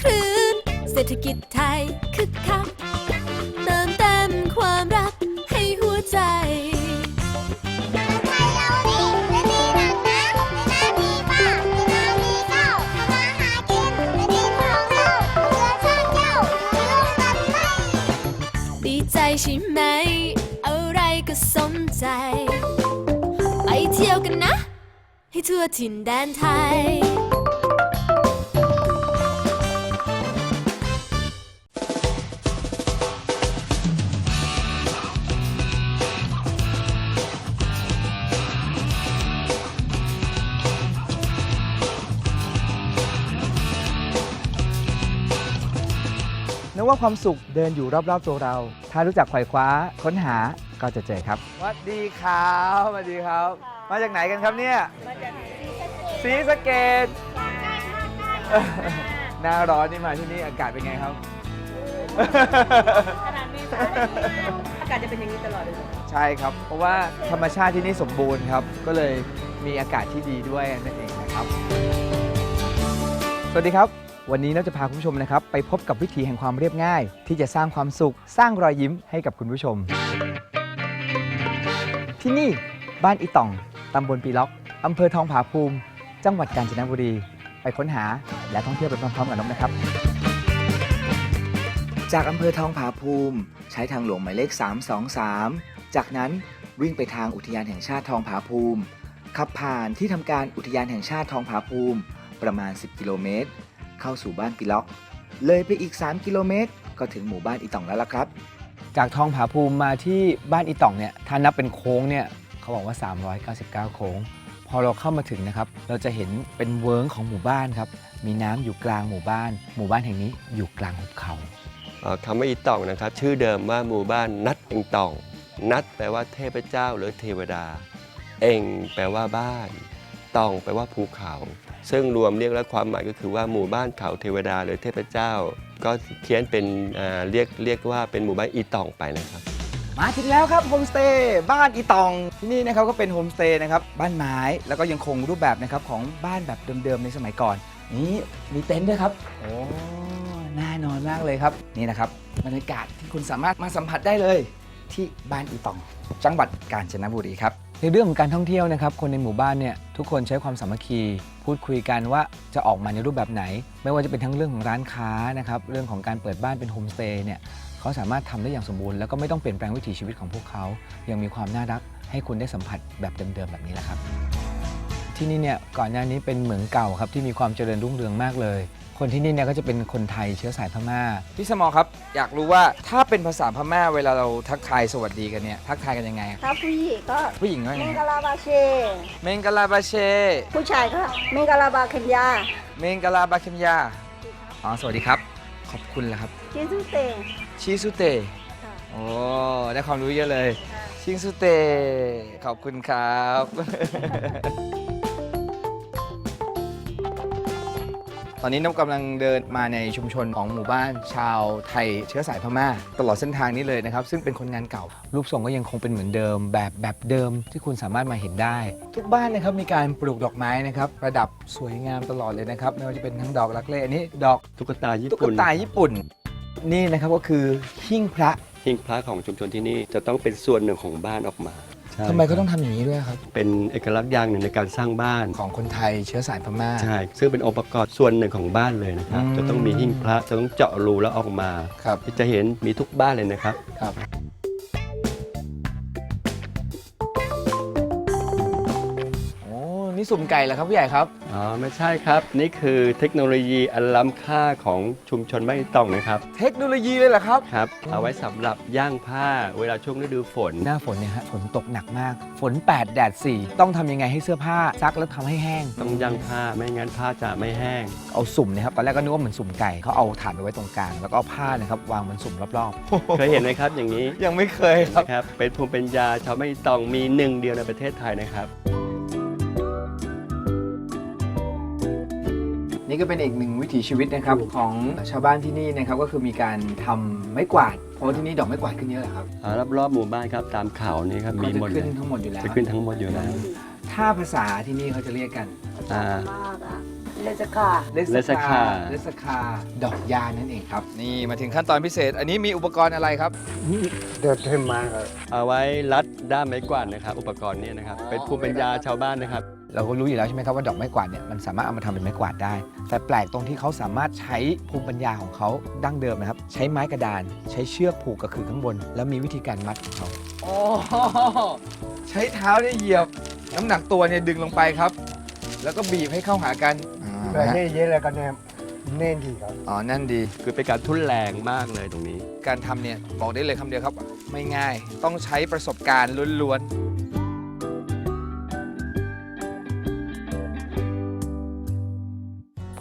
คลื่นเศรษฐกิจไทยคึกคักเติมเต็มความรักให้หัวใจไทยเรานี่และดีนังนะในน้ำมีป้าในน้ำมีข้ามาหากินและนี่ของเราเพื่อเจ้าร่วมกันไหมดีใจใช่ไหม อะไรก็สมใจ ไปเที่ยวกันนะ ให้ทั่วถิ่นแดนไทย นึกว่าความสุขเดินอยู่รอบๆตัวเรา ถ้ารู้จักไขว่คว้าค้นหาก็จะเจอครับสวัสดีครับสวัสดีครับ มาจากไหนกันครับเนี่ยมาจากสีสะเกดหน้าร้อนนี่มาที่นี่อากาศเป็นไงครับขนาดเมษาอากาศจะเป็นอย่างนี้ตลอดเลยใช่ครับ เพราะว่าธรรมชาติที่นี่สมบูรณ์ครับ ก็เลยมีอากาศที่ดีด้วยนั่นเองนะครับ สวัสดีครับ วันนี้เราจะพาคุณผู้ชมนะครับไปพบกับวิถีแห่งความเรียบง่าย ที่จะสร้างความสุข สร้างรอยยิ้มให้กับคุณผู้ชม ที่นี่บ้านอีต่องตำบลปีล็อกอำเภอทองผาภูมิ จังหวัดกาญจนบุรี ไปค้นหาและท่องเที่ยวไปพร้อมๆกับนกนะครับ จากอำเภอทองผาภูมิ ใช้ทางหลวงหมายเลข 323 จากนั้นวิ่งไปทางอุทยานแห่งชาติทองผาภูมิ ขับผ่านที่ทำการอุทยานแห่งชาติทองผาภูมิ ประมาณ 10 กิโลเมตร เข้าสู่บ้านปิล็อก เลยไปอีก 3 กิโลเมตร ก็ถึงหมู่บ้านอีต่องแล้วล่ะครับ จากทองผาภูมิมาที่บ้านอีต่องเนี่ยถ้านับเป็นโค้งเนี่ยเขาบอกว่า 399 โค้ง พอเราเข้ามาถึงนะครับ เราจะเห็นเป็นเวิร์งของหมู่บ้านครับ มีน้ำอยู่กลางหมู่บ้าน หมู่บ้านแห่งนี้อยู่กลางหุบเขาเอ่อคำว่าอีต่องนะครับ ชื่อเดิมว่าหมู่บ้านนัดเองต่อง นัดแปลว่าเทพเจ้าหรือเทวดา เองแปลว่าบ้าน ต่องแปลว่าภูเขา ซึ่งรวมเรียกแล้วความหมายก็คือว่าหมู่บ้านเขาเทวดาหรือเทพเจ้า ก็เขียนเป็นเรียกเรียกว่าเป็นหมู่บ้านอีตองไปนะครับ มาถึงแล้วครับโฮมสเตย์บ้านอีตองที่นี่นะครับก็เป็นโฮมสเตย์นะครับบ้านไม้แล้วก็ยังคงรูปแบบนะครับของบ้านแบบเดิมๆในสมัยก่อน นี่มีเต็นท์ด้วยครับโอ้น่านอนมากเลยครับนี่นะครับบรรยากาศที่คุณสามารถมาสัมผัสได้เลยที่บ้านอีตอง จังหวัดกาญจนบุรีครับ ในเรื่องของการท่องเที่ยวนะครับ คนในหมู่บ้านเนี่ยทุกคนใช้ความสามัคคี พูดคุยกันว่าจะออกมาในรูปแบบไหน ไม่ว่าจะเป็นทั้งเรื่องของร้านค้านะครับเรื่องของการเปิดบ้านเป็นโฮมสเตย์เนี่ยเขาสามารถทำได้อย่างสมบูรณ์แล้วก็ไม่ต้องเปลี่ยนแปลงวิถีชีวิตของพวกเขา ยังมีความน่ารักให้คุณได้สัมผัสแบบเดิมๆแบบนี้แหละครับ ที่นี่เนี่ยก่อนหน้านี้เป็นเหมืองเก่าครับที่มีความเจริญรุ่งเรืองมากเลย คนที่นี่เนี่ยก็จะเป็นคนไทยเชื้อสายพม่า พี่สมอครับ อยากรู้ว่าถ้าเป็นภาษาพม่าเวลาเราทักทายสวัสดีกันเนี่ยทักทายกันยังไงถ้าผู้หญิงก็ผู้หญิงว่าไงเมงคกะรับลาบาเช เมงกะลาบาเชผู้ชายก็เมงกะลาบาเคนยาเมงกะลาบาเคมยาอ๋อสวัสดีครับ ขอบคุณแล้วครับ จินซุเตงชิสุเตะค่ะ โอ้ ได้ความรู้เยอะเลย ชิงสุเตะขอบคุณครับ อนนี้น้องกำลังเดินมาในชุมชนของหมู่บ้านชาวไทยเชื้อสายพม่า ตลอดเส้นทางนี้เลยนะครับ ซึ่งเป็นคนงานเก่า รูปทรงก็ยังคงเป็นเหมือนเดิม แบบแบบเดิมที่คุณสามารถมาเห็นได้ ทุกบ้านนะครับมีการปลูกดอกไม้นะครับประดับสวยงามตลอดเลยนะครับไม่ว่าจะเป็นทั้งดอกรักเล่อันนี้ ดอกตุ๊กตาญี่ตุ๊กปุ่นตาญี่ปุ่น นี่นะครับก็คือหิ้งพระ หิ้งพระของชุมชนที่นี่จะต้องเป็นส่วนหนึ่งของบ้านออกมา ใช่ทำไมเขาต้องทำอย่างนี้ด้วยครับ เป็นเอกลักษณ์อย่างหนึ่งในการสร้างบ้าน ของคนไทยเชื้อสายพม่า ใช่ ซึ่งเป็นองค์ประกอบส่วนหนึ่งของบ้านเลยนะครับ อืม จะต้องมีหิ้งพระ จะต้องเจาะรูแล้วออกมา ครับ จะเห็นมีทุกบ้านเลยนะครับ ครับ สุ่มไก่เหรอครับผู้ใหญ่ครับ อ๋อไม่ใช่ครับ นี่คือเทคโนโลยีอันล้ำค่าของชุมชนไม่ต้องนะครับ เทคโนโลยีเลยเหรอครับ ครับ เอาไว้สำหรับย่างผ้าเวลาช่วงฤดูฝน หน้าฝนเนี่ยฮะฝนตกหนักมาก ฝน 8 แดด 4 ต้องทำยังไงให้เสื้อผ้าซักแล้วทำให้แห้ง ต้องย่างผ้าไม่งั้นผ้าจะไม่แห้ง เอาสุ่มเนะครับตอนแรกก็นึกว่าเหมือนสุ่มไก่เขาเอาถ่านไปไว้ตรงกลางแล้วก็เอาผ้านะครับวางบนสุ่มรอบเคยเห็นไหมครับอย่างนี้ๆ ยังไม่เคยครับ นะครับ เป็นภูมิปัญญาชาวไม่ต้องมีหนึ่งเดียวในประเทศไทยนะครับ นี่ก็เป็นอีกหนึ่งวิถีชีวิตนะครับของชาวบ้านที่นี่นะครับก็คือมีการทำไม้กวาดเพราะว่าที่นี่ดอกไม้กวาดขึ้นเยอะเหรอครับอ่ารอบๆหมู่บ้านครับตามเขานี่ครับมีเขาจะหมดเลขึ้ยนทั้งหมดอยู่แล้วจะขึ้นทั้งหมดอยู่แล้วถ้าภาษาที่นี่เขาจะเรียกกันอ่า มากอะเลสกาเลสเลสคาคา เลสคาดอกยานั่นเองครับนี่มาถึงขั้นตอนพิเศษ อันนี้มีอุปกรณ์อะไรครับ เดินเทมมาครับเอาไว้รัดด้ามไม้กวาดนะครับ อุปกรณ์เนี้นะครับ เป็นภูมิปัญญาชาวบ้านนะครับ เราก็รู้อยู่แล้วใช่ไหมครับว่าดอกไม้กวาดเนี่ยมันสามารถเอามาทำเป็นไม้กวาดได้ แต่แปลกตรงที่เขาสามารถใช้ภูมิปัญญาของเขาดั้งเดิมนะครับ ใช้ไม้กระดาน ใช้เชือกผูกกับขื่อข้างบน แล้วมีวิธีการมัดของเขาโอ้ใช้เท้าเนี่ยเหยียบ น้ำหนักตัวเนี่ยดึงลงไปครับ แล้วก็บีบให้เข้าหากันแต่นี่เยอะเลยกันเนี่ยเน่นดีครับอ๋อนั่นดี คือเป็นการทุ่นแรงมากเลยตรงนี้ การทำเนี่ยบอกได้เลยคำเดียวครับ ไม่ง่ายต้องใช้ประสบการณ์ล้วนๆ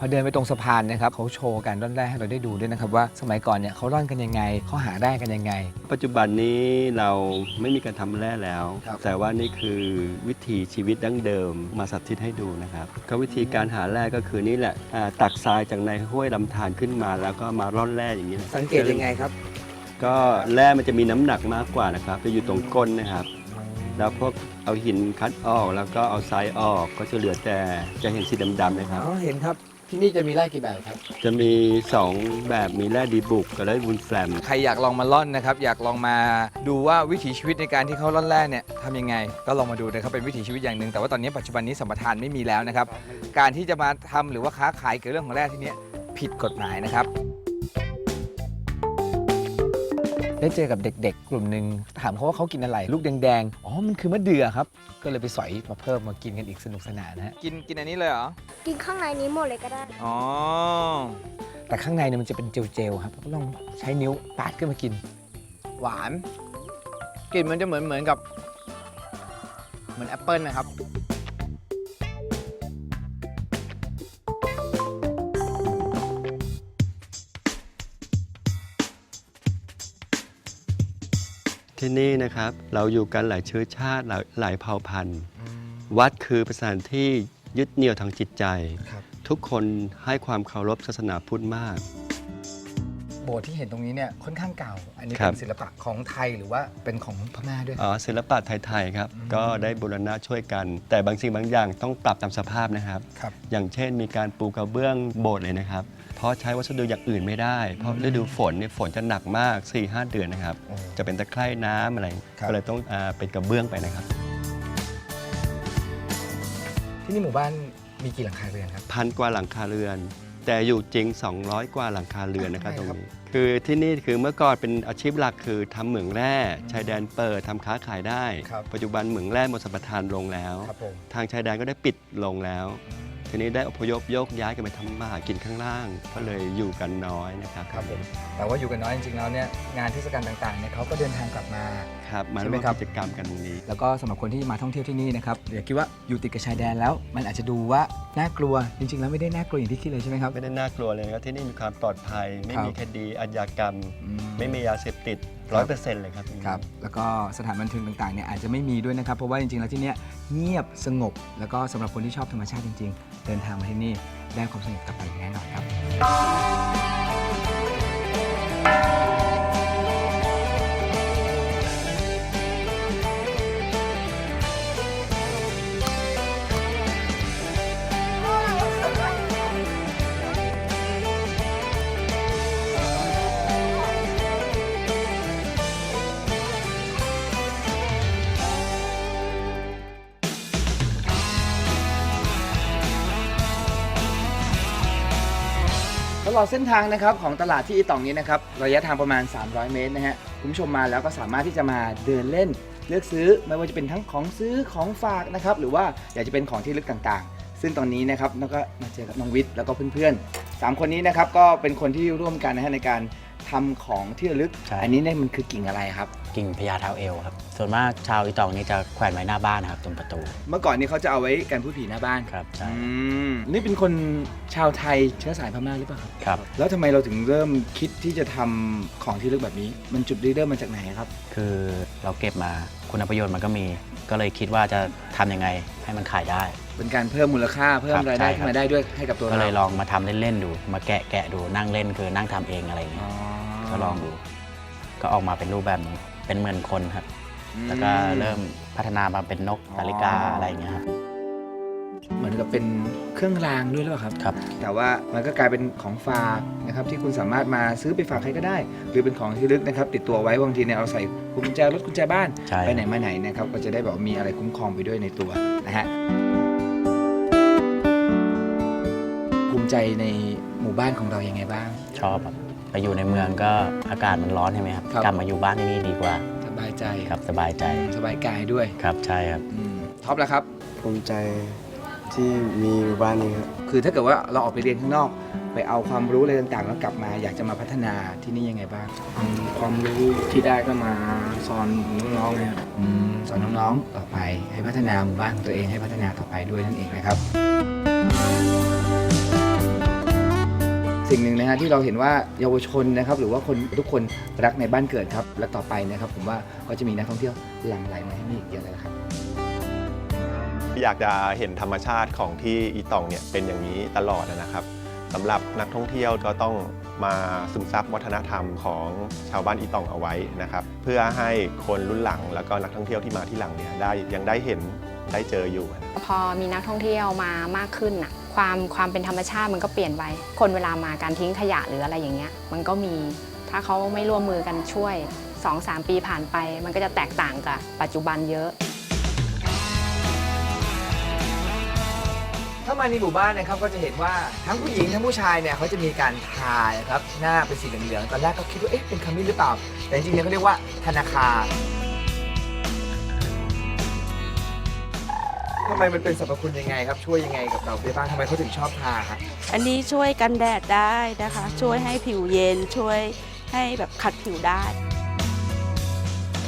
อเดินไปตรงสะพานนะครับเขาโชว์การร่อนแร่ให้เราได้ดูด้วยนะครับว่าสมัยก่อนเนี่ยเขาร่อนกันยังไงเขาหาแร่กันยังไง ปัจจุบันนี้เราไม่มีการทำแร่แล้ว ครับ แต่ว่านี่คือวิถีชีวิตดั้งเดิมมาสาธิตให้ดูนะครับก็วิธีการหาแร่ก็คือนี่แหละอ่าตักทรายจากในห้วยลำธารขึ้นมา แล้วก็มาร่อนแร่อย่างนี้นะสังเกตยังไงครับ ก็แร่มันจะมีน้ำหนักมากกว่านะครับจะอยู่ตรงก้นนะครับ แล้วพวกเอาหินคัดออกแล้วก็เอาทรายออกก็จะเหลือแต่จะเห็นสีดำๆนะครับ อ๋อ เห็นครับ ที่นี่จะมีไร่กี่แบบครับ จะมี 2 แบบมีแร่ดีบุกกับแร่วุนแฟลม ใครอยากลองมาล่อนนะครับ อยากลองมาดูว่าวิถีชีวิตในการที่เขาล่อนแร่เนี่ยทำยังไง ก็ลองมาดูนะครับเป็นวิถีชีวิตอย่างหนึ่งแต่ว่าตอนนี้ปัจจุบันนี้สัมปทานไม่มีแล้วนะครับ การที่จะมาทำหรือว่าค้าขายเกี่ยวกับเรื่องของแร่ที่เนี้ยผิดกฎหมายนะครับ ได้เจอกับเด็ก ๆ กลุ่มหนึ่งถามเขาว่าเขากินอะไร ลูกแดงๆ อ๋อ มันคือมะเดื่อครับ ก็เลยไปสอยมาเพิ่มมากินกันอีกสนุกสนานนะฮะ กินกินอันนี้เลยเหรอ กินข้างในนี้หมดเลยก็ได้ อ๋อ แต่ข้างในเนี่ยมันจะเป็นเจลๆครับลองใช้นิ้วปาดขึ้นมากิน หวาน กลิ่นมันจะเหมือนเหมือนกับ เหมือนแอปเปิลนะครับ ที่นี่นะครับเราอยู่กันหลายเชื้อชาติหลายหลายเผ่าพันธุ์ วัดคือสถานที่ยึดเหนี่ยวทางจิตใจ ครับ ทุกคนให้ความเคารพศาสนาพุทธมาก โบสถ์ที่เห็นตรงนี้เนี่ยค่อนข้างเก่า อันนี้ครัเป็บนศิลปะของไทยหรือว่าเป็นของพม่าด้วย อ๋อศิลปะไทยๆครับ อืม ก็ได้บูรณะช่วยกัน แต่บางสิ่งบางอย่างต้องปรับตามสภาพนะครับ ครับ อย่างเช่นมีการปูกระเบื้องโบสถ์เลยนะครับ เพราะใช้วัสดุอย่างอื่นไม่ได้ เพราะฤดูฝนเนี่ยฝนจะหนักมาก 4-5 เดือนนะครับโอ้จะเป็นตะไคร่น้ำอะไร ครับ ก็เลยต้องอาเป็นกระเบื้องไปนะครับที่นี่หมู่บ้านมีกี่หลังคาเรือนครับ พันกว่าหลังคาเรือน แต่อยู่จริง 200 กว่าหลังคาเรือนนะครับทำตไมรงครับนี้คือที่นี่คือเมื่อก่อนเป็นอาชีพหลักคือทำเหมืองแร่ชายแดนเปิดทำค้าขายได้ ครับ ปัจจุบันเหมืองแร่หมดสัมปทานลงแล้ว ครับผม ทางชายแดนก็ได้ปิดลงแล้ว ทีนี้ได้อพยพโยกย้ายกันไปทำมาหากินข้างล่าง ก็เลยอยู่กันน้อยนะครับครับผมแต่ว่าอยู่กันน้อยจริงๆแล้วเนี่ยงานเทศกาลต่างๆเนี่ยเขาก็เดินทางกลับมา ครับมาใช่ไหมร่วมครับ กิจกรรมกันตรงนี้ แล้วก็สำหรับคนที่มาท่องเที่ยวที่นี่นะครับเดี๋ยวคิดว่าอยู่ติดกับชายแดนแล้ว มันอาจจะดูว่าน่ากลัวจริง ๆ แล้วไม่ได้น่ากลัวอย่างที่คิดเลยใช่ไหมครับ ไม่ได้น่ากลัวเลยนะครับที่นี่มีความปลอดภัย ไม่ครับมีคดีอาชญากรรม อืไม่มียาเสพติด ร้อยเปอร์เซ็นต์เลยครับครับ แล้วก็สถานบันเทิงต่างๆเนี่ยอาจจะไม่มีด้วยนะครับ เพราะว่าจริงๆ แล้วที่เนี้ยเงียบสงบ แล้วก็สำหรับคนที่ชอบธรรมชาติจริง ๆ เดินทางมาที่นี่ได้ความสงบกลับไปอย่างแน่นอนครับ ลอดเส้นทางนะครับของตลาดที่อีตองนี้นะครับระยะทางประมาณ 300 เมตรนะฮะคุณผู้ชมมาแล้วก็สามารถที่จะมาเดินเล่น เลือกซื้อไม่ว่าจะเป็นทั้งของซื้อของฝากนะครับหรือว่าอยากจะเป็นของที่ลึกต่างๆ ซึ่งตอนนี้นะครับน้วก็มาเจอกับน้องวิทย์แล้วก็เพื่อนๆสามคนนี้นะครับก็เป็นคนที่ร่วมกันนะฮะในการ ทำของที่ระลึก ใช่ อันนี้เนี่ยมันคือกิ่งอะไรครับ กิ่งพญาเท้าเอวครับ ส่วนมากชาวอีตองนี่จะแขวนไว้หน้าบ้านนะครับตรงประตูเมื่อก่อนนี้เขาจะเอาไว้กันพูดผีหน้าบ้านครับใช่อืมนี่เป็นคนชาวไทยเชื้อสายพม่าหรือเปล่าครับครับ แล้วทำไมเราถึงเริ่มคิดที่จะทำของที่ระลึกแบบนี้ มันจุดเริ่มมาจากไหนครับ คือเราเก็บมาคุณประโยชน์มันก็มี ก็เลยคิดว่าจะทำยังไงให้มันขายได้ เป็นการเพิ่มมูลค่าเพิ่มครับรายได้ใช่ขึ้ครับนมาได้ด้วยให้กับตัวก็เราเลยลองมาทำเล่นๆดู มาแกะแกะดูนั่งเล่นคือนั่งทำเองอะไรอย่างเงี้อ๋ยอ ก็ลองดู ก็ออกมาเป็นรูปแบบนี้เป็นเหมือนคนครับอืมแล้วก็เริ่มพัฒนามาเป็นนกสาลิกาอะไรอย่างเงี้ยครับ เหมือนกับเป็นเครื่องรางด้วยหรือเปล่าครับ ครับ แต่ว่ามันก็กลายเป็นของฝากนะครับที่คุณสามารถมาซื้อไปฝากใครก็ได้ หรือเป็นของที่ระลึกนะครับ ติดตัวไว้บางทีเนี่ยเอาใส่กุญแจรถกุญแจบ้านใช่ ไปไหนมาไหนนะครับก็จะได้แบบว่ามีอะไรคุ้มครองไปด้วยในตัวนะฮะภูมิใจในหมู่บ้านของเรายังไงบ้าง ชอบครับ ไปอยู่ในเมืองก็อากาศมันร้อนใช่ไหมครับ ครับ กลับมาอยู่บ้านที่นี่ดีกว่าสบายใจครับสบายใจสบายกายด้วยครับใช่ครับ อืมท็อปแล้วครับ ภูมิใจที่มีหมู่บ้านนี้ครับ คือถ้าเกิดว่าเราออกไปเรียนข้างนอก ไปเอาความรู้อะไรต่างๆ แล้วกลับมา อยากจะมาพัฒนาที่นี่ยังไงบ้างความรู้ที่ได้ก็มาสอนน้องๆเลยครับอืมสอนน้องๆต่อไปให้พัฒนาหมู่บ้านของตัวเองให้พัฒนาต่อไปด้วยนั่นเองนะครับ สิ่งหนึ่งนะฮะที่เราเห็นว่าเยาวชนนะครับ หรือว่าคนทุกคนรักในบ้านเกิดครับ และต่อไปนะครับ ผมว่าก็จะมีนักท่องเที่ยวหลั่งไหลมาที่นี่อีกเยอะเลยละครับ อยากจะเห็นธรรมชาติของที่อีตองเนี่ยเป็นอย่างนี้ตลอดนะครับสำหรับนักท่องเที่ยวก็ต้องมาซึมซับวัฒนธรรมของชาวบ้านอีตองเอาไว้นะครับ เพื่อให้คนรุ่นหลังแล้วก็นักท่องเที่ยวที่มาที่หลังเนี่ยได้ยังได้เห็นได้เจออยู่ พอมีนักท่องเที่ยวมามากขึ้นน่ะ ความความเป็นธรรมชาติมันก็เปลี่ยนไป คนเวลามาการทิ้งขยะหรืออะไรอย่างเงี้ย มันก็มี ถ้าเขาไม่ร่วมมือกันช่วย 2-3 ปีผ่านไป มันก็จะแตกต่างกับปัจจุบันเยอะ ถ้ามาในหมู่บ้านนะครับก็จะเห็นว่าทั้งผู้หญิงทั้งผู้ชายเนี่ยเขาจะมีการทานะครับหน้าเป็นสีเหลืองๆตอนแรกก็คิดว่าเอ๊ะเป็นขมิ้นหรือเปล่า แต่จริงๆเนี่ยเขาเรียกว่าธนาคาร ทำไมมันเป็นสรรพคุณยังไงครับ ช่วยยังไงกับเราไปบ้างทำไมเขาถึงชอบทาครับอันนี้ช่วยกันแดดได้นะคะ ช่วยให้ผิวเย็นช่วยให้แบบขัดผิวได้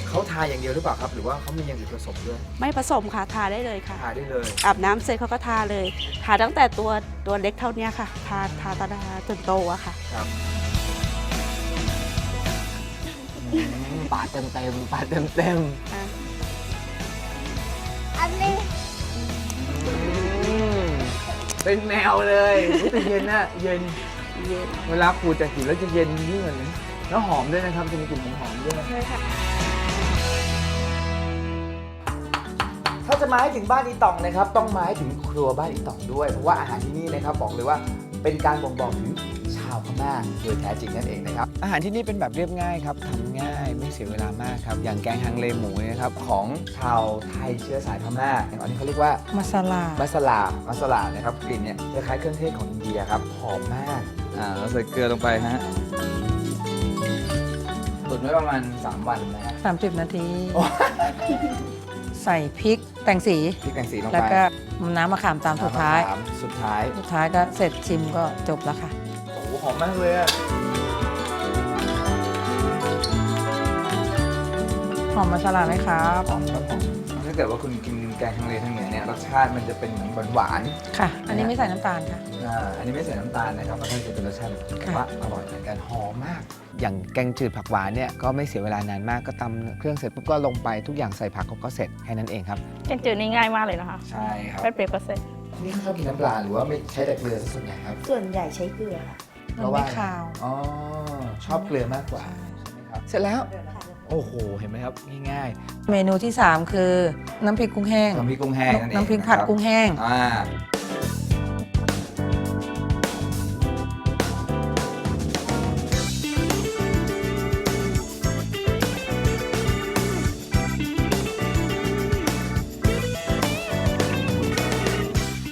เขาทาอย่างเดียวหรือเปล่าครับ หรือว่าเขามีอย่างอื่นผสมด้วยไม่ผสมค่ะทาได้เลยค่ะ ทาได้เลยอาบน้ำเสร็จเขาก็ทาเลยทาตั้งแต่ตัวตัวเล็กเท่านี้ค่ะ ทาทาตาดาจนโตอะค่ะ ครับปาดเต็มเต็มๆปาดเต็มเต็มอันนี้ๆ เป็นแมวเลยอุ๊ยแต่เย็นนะเย็น เย็นเวลาขูดจากผิวแล้วจะเย็นยิ่งกว่านี้แล้วหอมด้วยนะครับจะมีกลิ่นหอมๆด้วยถ้าจะมาให้ถึงบ้านอีตองนะครับ ต้องมาให้ถึงครัวบ้านอีตองด้วย เพราะว่าอาหารที่นี่นะครับบอกเลยว่าเป็นการบ่งบอกถึง ชาวพม่าโดยแท้จริงนั่นเองนะครับ อาหารที่นี่เป็นแบบเรียบง่ายครับทำง่ายไม่เสียเวลามากครับ อย่างแกงฮังเลหมูเนี่ยนะครับของชาวไทยเชื้อสายพม่าอย่างอันนี้เขาเรียกว่ามาซาลามัสลามัสลานะครับกลิ่นเนี่ยคล้ายๆเครื่องเทศของอินเดียครับหอมมากอ่าเราใส่เกลือลงไปฮะตุ๋นไว้ประมาณ 3 วันนะฮะ30นาที โอ้ใส่พริกแต่งสี พริกแกงสีลงไปแล้วก็น้ำมะขามตามสุดท้าย น้ำมะขามสุดท้าย สุดท้ายก็เสร็จชิมก็จบแล้วค่ะโอ้โหหอมมากเลยอะหอมมาซาลาไหมครับหอมครับหอมถ้าเกิดว่าคุณกินแกงทางเลทางเหนือเนี่ยรสชาติมันจะเป็นเหมือนหวานค่ะ อันนี้ไม่ใส่น้ำตาลค่ะ ๆอ่าอันนี้ไม่ใส่น้ำตาลนะครับมันก็จะเป็นรสชาติค่ะว่าอร่อยเหมือนกันหอมมาก อย่างแกงจืดผักหวานเนี่ยก็ไม่เสียเวลานานมากก็ตำเครื่องเสร็จปุ๊บก็ลงไปทุกอย่างใส่ผักก็เสร็จแค่นั้นเองครับ แกงจืดนี่ง่ายมากเลยนะคะใช่ครับ แป๊บเดียวก็เสร็จ นี่เขาชอบกินน้ำปลาหรือว่าไม่ใช้แต่เกลือซะส่วนใหญ่ครับ ส่วนใหญ่ใช้เกลือค่ะ มันไม่คาว อ๋อชอบเกลือมากกว่าใช่ไหมครับเสร็จแล้ว โอ้โห เห็นไหมครับ ง่ายเมนูที่ 3 คือน้ำพริกกุ้งแห้ง ๆน้ำพริกกุ้งแห้งนั่นเองน้ำพริกผัดกุ้งแห้ง อ่า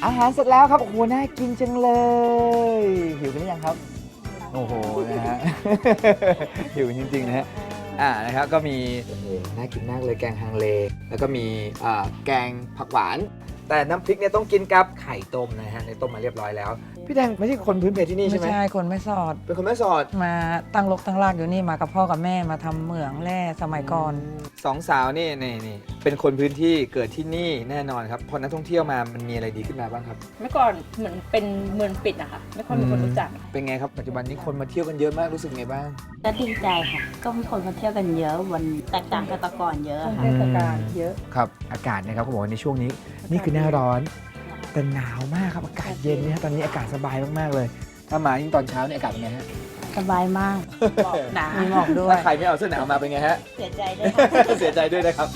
อาหารเสร็จแล้วครับโอ้โหน่ากินจังเลยหิวกันหรือยังครับ โอ้โหนะฮะ หิวจริงๆนะฮะอ่านะครับก็มีโอ้โหน่ากินมากเลยแกงฮังเล แล้วก็มีอ่าแกงผักหวาน แต่น้ำพริกเนี่ยต้องกินกับไข่ต้มนะฮะในต้มมาเรียบร้อยแล้ว พี่แดงไม่ใช่คนพื้นเพที่นี่ใช่ไม่ไหมใช่คนไม่สอด เป็นคนแม่สอดมาตั้งรกตั้งรากอยู่นี่มากับพ่อกับแม่มาทำเหมืองแร่สมัยก่อน สองสาวนี่นี่นี่เป็นคนพื้นที่เกิดที่นี่แน่นอนครับพอนักท่องเที่ยวมามันมีอะไรดีขึ้นมาบ้างครับ เมื่อก่อนเหมือนเป็นเมืองปิดอะค่ะ ไม่ค่อยมีคนรู้จัก เป็นไงครับปัจจุบันนี้คนมาเที่ยวกันเยอะมากรู้สึกไงบ้าง ก็ดีใจค่ะ ก็มีคนมาเที่ยวกันเยอะวันแตกต่างกับแต่ก่อนเยอะค่ะ เทศกาลเยอะ ครับ อากาศนะครับเขาบอกว่าในช่วงนี้ นี่คือหน้าร้อน แต่หนาวมากครับอากาศเย็นนะฮะตอนนี้อากาศสบายมากๆเลย ถ้ามายิ่งตอนเช้าเนี่ยอากาศเป็นไงฮะสบายมากหนา มีหมอกด้วย ถ้าใครไม่เอาเสื้อหนาวมาเป็นไงฮะ เสียใจด้วยค่ะ เสียใจด้วยนะครับ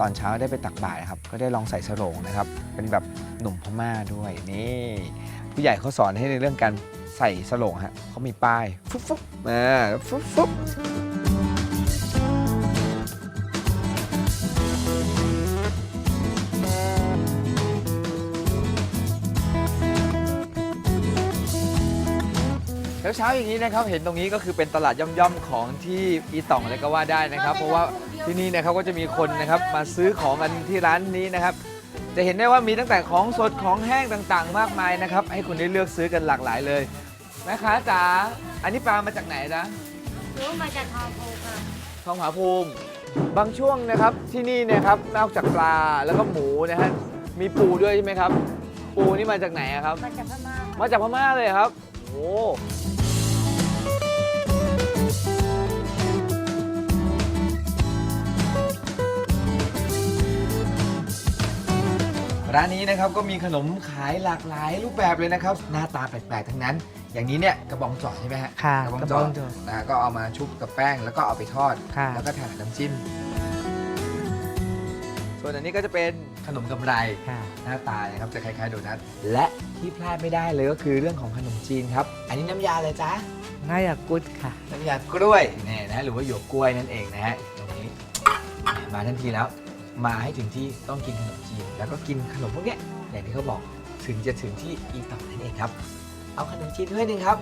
ตอนเช้าได้ไปตักบาตรครับ ก็ได้ลองใส่สโรงนะครับ เป็นแบบหนุ่มพม่าด้วยนี่ ผู้ใหญ่เขาสอนให้ในเรื่องการใส่สโรงฮะเขามีป้ายฟุ๊บฟุ๊บมาฟุ๊บฟุ๊บเช้าๆอย่างนี้นะครับ เห็นตรงนี้ก็คือเป็นตลาดย่อมๆของที่อีต่องเลยก็ว่าได้นะครับ เพราะว่า ที่นี่นะครับก็จะมีคนนะครับมาซื้อของกันที่ร้านนี้นะครับ จะเห็นได้ว่ามีตั้งแต่ของสดของแห้งต่างๆ มากมายนะครับ ให้คุณได้เลือกซื้อกันหลากหลายเลยแม่ค้าจ๋าอันนี้ปลามาจากไหนจ๊ะรู้มาจากทองโพค่ะทองผาภูมิ บางช่วงนะครับที่นี่เนะครับนอกจากปลาแล้วก็หมูนะฮะมีปูด้วยใช่ไหมครับ ปูนี่มาจากไหนอะครับ มาจากพม่ามาจากพม่าเลยครับ โอ้ ร้านนี้นะครับก็มีขนมขายหลากหลายรูปแบบเลยนะครับ หน้าตาแปลกๆทั้งนั้น อย่างนี้เนี่ยกระบองจอดใช่ไหมฮะค่ะกระบองกระจบอองดจอดนะก็เอามาชุบกับแป้งแล้วก็เอาไปทอด ค่ะ แล้วก็ทานกับน้ำจิ้ม ส่วนอันนี้ก็จะเป็นขนมกำไร ค่ะ หน้าตานะครับจะคล้ายๆโดนัทและที่พลาดไม่ได้เลยก็คือเรื่องของขนมจีนครับ อันนี้น้ำยาอะไรจ๊ะ ง่ายกุดค่ะ น้ำยากล้วยเนี่ยนะหรือว่าหยวกกล้วยนั่นเองนะฮะตรงนี้มาทันทีแล้ว มาให้ถึงที่ต้องกินขนมจีน แล้วก็กินขนมพวกเนี้ยอย่างที่เขาบอกถึงจะถึงที่อีต่อนั่นเองครับ เอาขนมจีนด้วยหนึ่งครับ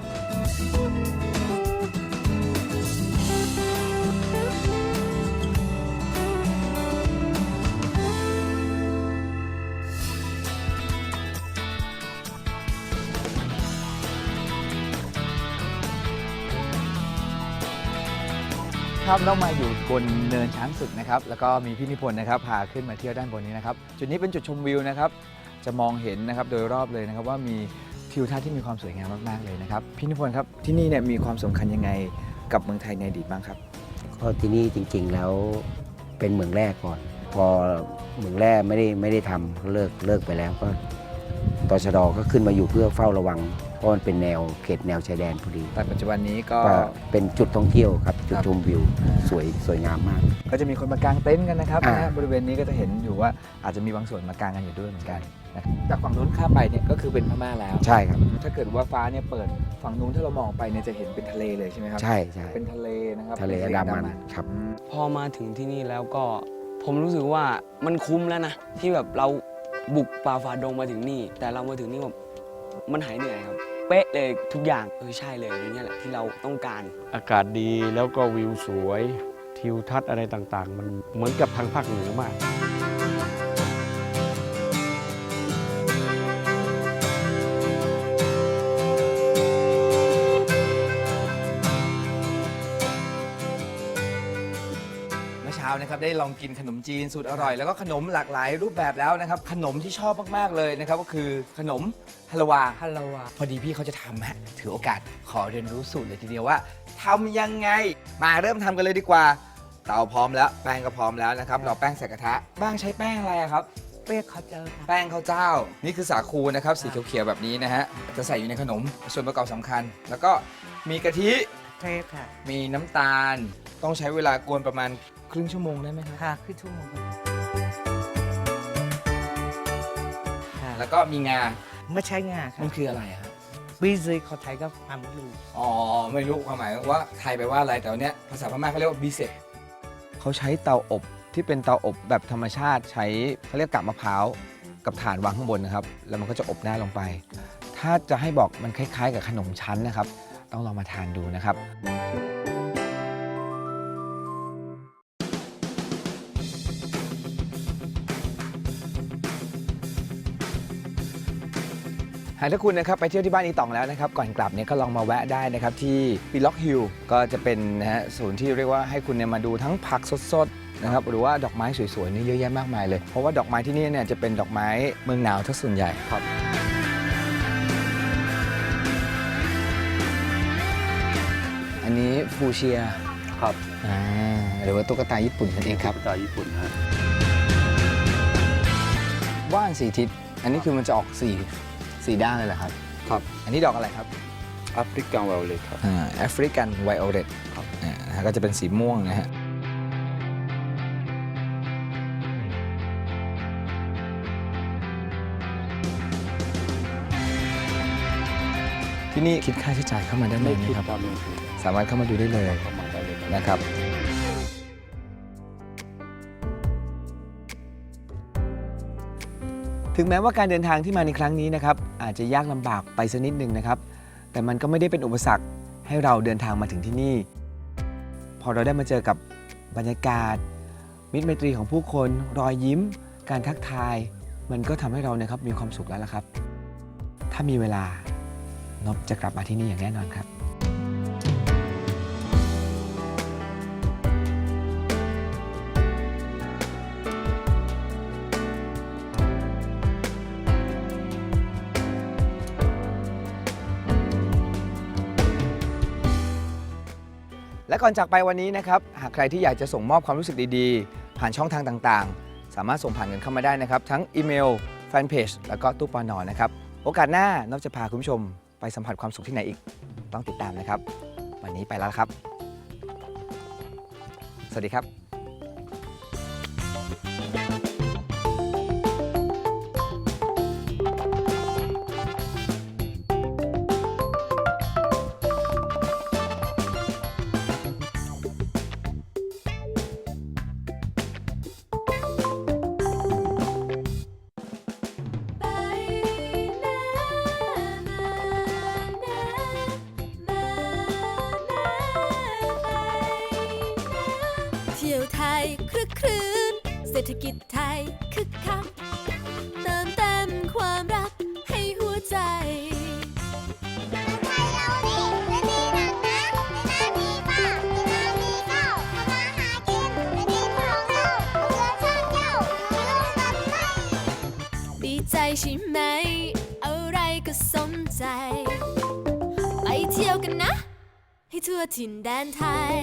ครับเรามาอยู่บนเนินช้างศึกนะครับแล้วก็มีพี่นิพนธ์นะครับพาขึ้นมาเที่ยวด้านบนนี้นะครับจุดนี้เป็นจุดชมวิวนะครับจะมองเห็นนะครับโดยรอบเลยนะครับว่ามีทิวทัศน์ที่มีความสวยงามมากๆเลยนะครับพี่นิพนธ์ครับที่นี่เนี่ยมีความสำคัญยังไงกับเมืองไทยในอดีตบ้างครับก็ที่นี่จริงๆแล้วเป็นเมืองแรกก่อน พอเมืองแรกไม่ได้ไม่ได้ทำเลิกเลิกไปแล้วก็ตชดก็ขึ้นมาอยู่เพื่อเฝ้าระวัง เพราะมันเป็นแนวเขตแนวชายแดนพอดีแต่ปัจจุบันนี้ก็ ก็เป็นจุดท่องเที่ยวครับ จุดครับ ชมวิว สวยสวยงามมาก ก็จะมีคนมากางเต็นท์กันนะครับอ่า นะฮะบริเวณนี้ก็จะเห็นอยู่ว่าอาจจะมีบางส่วนมากางกันอยู่ด้วยเหมือนกันนะครับจากฝั่งนู้นข้ามไปเนี่ยก็คือเป็นพม่าแล้ว ใช่ครับ ถ้าเกิดว่าฟ้าเนี่ยเปิดฝั่งนู้นถ้าเรามองไปเนี่ยจะเห็นเป็นทะเลเลยใช่ไหมครับใช่ใช่เป็นทะเลนะครับทะเลป็อันดามันครับ พอมาถึงที่นี่แล้วก็ผมรู้สึกว่ามันคุ้มแล้วนะ ที่แบบเราบุกป่าฝ่าดงมาถึงนี่ แต่เรามาถึงนี่แบบมันหายเหนื่อยครับ เป๊ะเลยทุกอย่างเออใช่เลยอย่างเงี้ยแหละที่เราต้องการ อากาศดีแล้วก็วิวสวย ทิวทัศน์อะไรต่างๆ มันเหมือนกับทางภาคเหนือมาก เมื่อเช้านะครับได้ลองกินขนมจีนสูตรอร่อยแล้วก็ขนมหลากหลายรูปแบบแล้วนะครับ ขนมที่ชอบมากๆเลยนะครับก็คือขนม ฮัลวาฮัลโหลวาพอดีพี่เขาจะทำฮะถือโอกาสขอเรียนรู้สูตรเลยทีเดียวว่าทำยังไง มาเริ่มทำกันเลยดีกว่า เตาพร้อมแล้ว แป้งก็พร้อมแล้วนะครับ เราแป้งใส่กระทะบ้างใช้แป้งอะไรอะครับ เรียกเขาเจอค่ะแป้งข้าวเจ้า นี่คือสาคูนะครับ สีเขียวๆแบบนี้นะฮะ จะใส่อยู่ในขนม ส่วนประกอบสำคัญ แล้วก็มีกะทิ เทปค่ะมีน้ำตาล ต้องใช้เวลากวนประมาณครึ่งชั่วโมงได้ไหมครับ ค่ะคือชั่วโมงค่ะแล้วก็มีงา ไม่ใช่งาค่ะมันคืออะไรอะครับบีซีเขาไทยก็ทำอยู่อ๋อไม่รู้ความหมายว่าไทยแปลว่าอะไรแต่วันเนี้ยภาษาพม่าเขาเรียกว่าบิเซเขาใช้เตาอบที่เป็นเตาอบแบบธรรมชาติใช้เขาเรียกกับมะพร้าวกับถ่านวางข้างบนนะครับ แล้วมันก็จะอบหน้าลงไป ถ้าจะให้บอกมันคล้ายๆ กับขนมชั้นนะครับ ต้องลองมาทานดูนะครับ หากถ้าคุณนะครับไปเที่ยวที่บ้านอีตองแล้วนะครับก่อนกลับเนี่ยก็ลองมาแวะได้นะครับที่ปีล็อกฮิลก็จะเป็นนะฮะศูนย์ที่เรียกว่าให้คุณเนี่ยมาดูทั้งผักสดๆนะครับหรือว่าดอกไม้สวยๆนี่เยอะแยะมากมายเลย เพราะว่าดอกไม้ที่นี่เนี่ยจะเป็นดอกไม้เมืองหนาวทั้งส่วนใหญ่ครับอันนี้ฟูเชียครับอ่าหรือว่าตุ๊กตาญี่ปุ่นนั่นเองครับภาษาญี่ปุ่นฮะว่านสีทิศอันนี้คือมันจะออกสี สีด้านเลยเหรอครับ ครับอันนี้ดอกอะไรครับแอฟริกันไวโอเลตครับ แอฟริกันไวโอเลตครับ นะฮก็จะเป็นสีม่วงนะฮะที่นี่คิดค่าใช้จ่ายเข้ามาได้ไหมครับสามารถเข้ามาดูได้เลยนะครับ ถึงแม้ว่าการเดินทางที่มาในครั้งนี้นะครับอาจจะยากลำบากไปสักนิดหนึ่งนะครับ แต่มันก็ไม่ได้เป็นอุปสรรคให้เราเดินทางมาถึงที่นี่ พอเราได้มาเจอกับบรรยากาศ มิตรไมตรีของผู้คนรอยยิ้ม การทักทาย มันก็ทำให้เรานะครับมีความสุขแล้วละครับ ถ้ามีเวลานบจะกลับมาที่นี่อย่างแน่นอนครับ ก่อนจากไปวันนี้นะครับ หากใครที่อยากจะส่งมอบความรู้สึกดีๆ ผ่านช่องทางต่างๆ สามารถส่งผ่านเงินเข้ามาได้นะครับ ทั้งอีเมล แฟนเพจ แล้วก็ตู้ปอนอนะครับ โอกาสหน้านอกจะพาคุณผู้ชม ไปสัมผัสความสุขที่ไหนอีก ต้องติดตามนะครับ วันนี้ไปแล้วครับ สวัสดีครับ ไทยคลึกครื้น เศรษฐกิจไทยคึกคักเติมเต็มความรักให้หัวใจไทยเราดีดีนักนะในน้ำมีป้าในน้ำมีข้ามาหากินและดินของเราเรืองเจ้ายืมกันไหมดีใจใช่ไหม อะไรก็สมใจ ไปเที่ยวกันนะ ให้ทั่วถิ่นแดนไทย